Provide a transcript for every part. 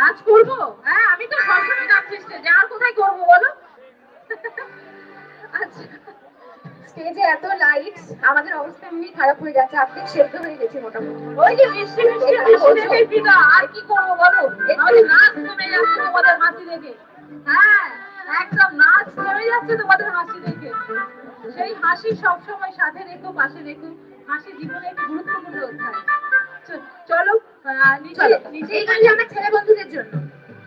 নাচ করব? হ্যাঁ আমি তো সবসময় নাচ চেষ্টা যে আর কোথায় করব বলো? আচ্ছা। স্টেজে এত লাইট আমাদের অবস্থা এমনি খারাপ হয়ে যাচ্ছে। আপনি সেদ্ধ হয়ে গেছে মোটামুটি। ওই যে মিষ্টি মিষ্টি হাসি আর কি করব বলো? নাচ থেমে যাচ্ছে তোমাদের দেখে। হ্যাঁ একদম নাচ থেমে যাচ্ছে তোমাদের হাসি দেখে। সেই হাসি সবসময় সাথে রেখো পাশে রেখো। হাসি জীবনে একটি গুরুত্বপূর্ণ অধ্যায়। চলো। এই গানটা আমার ছেলে বন্ধুদের জন্য।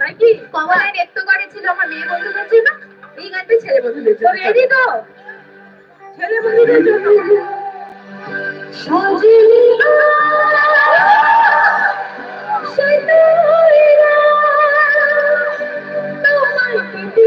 তাই কি? কমলায় নৃত্য করেছিল আমার মেয়ে বন্ধুদের জন্য এই গানটা ছেলে বন্ধুদের জন্য। রেডি তো? ছেলে বন্ধুদের জন্য। সজনী তোমার প্রীতি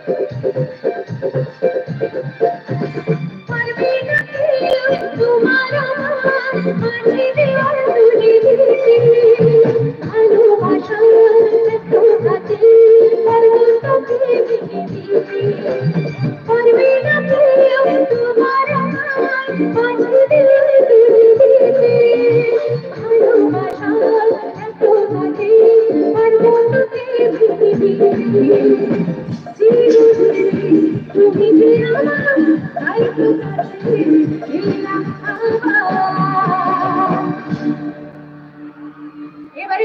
এবারে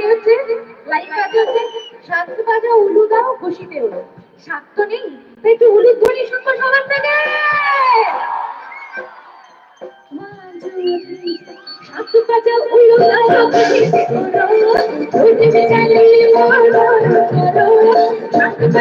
হচ্ছে লাইন বাজে হচ্ছে বাজা উলু দাও, খুশিতে উলু। সাত তো নেই, তাই একটু উলু ধ্বনি শুনব সবার থেকে। সাত বাজা উলু দাও, খুশিতে উলু।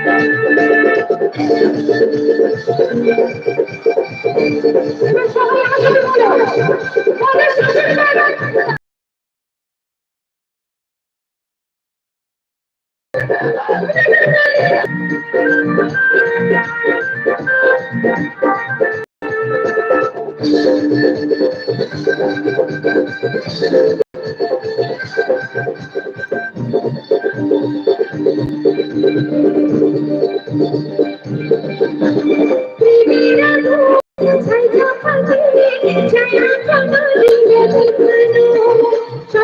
উলু দাও খুশিতে উলু খুশিতে চালে করো যখন ভালোবেসেছি সারা দিয়ে দিয়ে যেতে এসেছি যখন যখন ভালোবেসেছি সারা দিয়ে দিয়ে যেতে এসেছি চোখ খুলে দেখতে দেখতে এসেছি নতুন করে আমার বেশারা রেখেছি এবার সবাই আমার সাথে বলো বলো সাথে বলো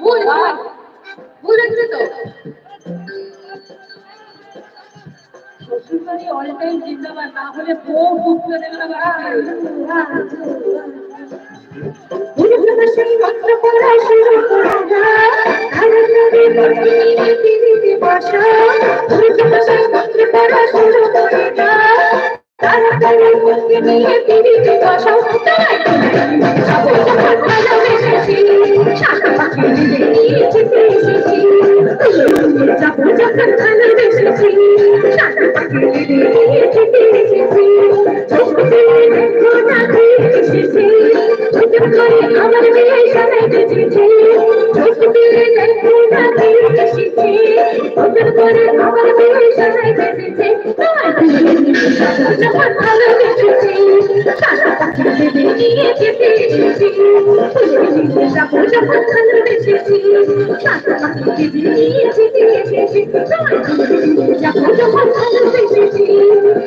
ভুল ভুল। হচ্ছে তো? শ্বশুরবাড়ি অল টাইম জিন্দাবাদ না হলে বউ ঢুকতে দেবে না করে ধারণ করে মন্ত্রে নিয়ে পৃথিবীতে বসো। আমার মেয়ে সবাই বেঁচেছে চোখ করে আমার মেয়ে সবাই বেঁচেছে তোমার যখন ভালোবেসেছি শাখা পাখি নিয়ে যেতে এসেছি। যখন ভালোবেসেছি শাখা পাখি নিয়ে যেতে এসেছি। যাব যখন ভালোবেসেছি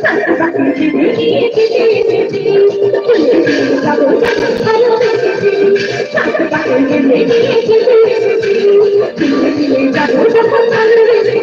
শাখা পাখি নিয়ে যেতে এসেছি। যখন ভালোবেসেছি শাখা পাখি নিয়ে যেতে এসেছি। যাব যখন ভালোবেসেছি শাখা পাখি নিয়ে যেতে এসেছি আমি ঝুমুর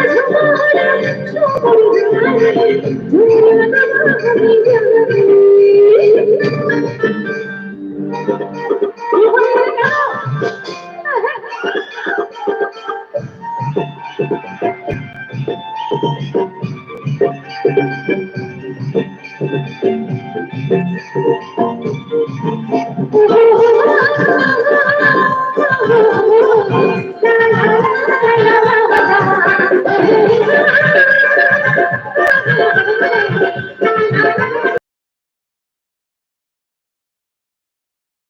আমি ঝুমুর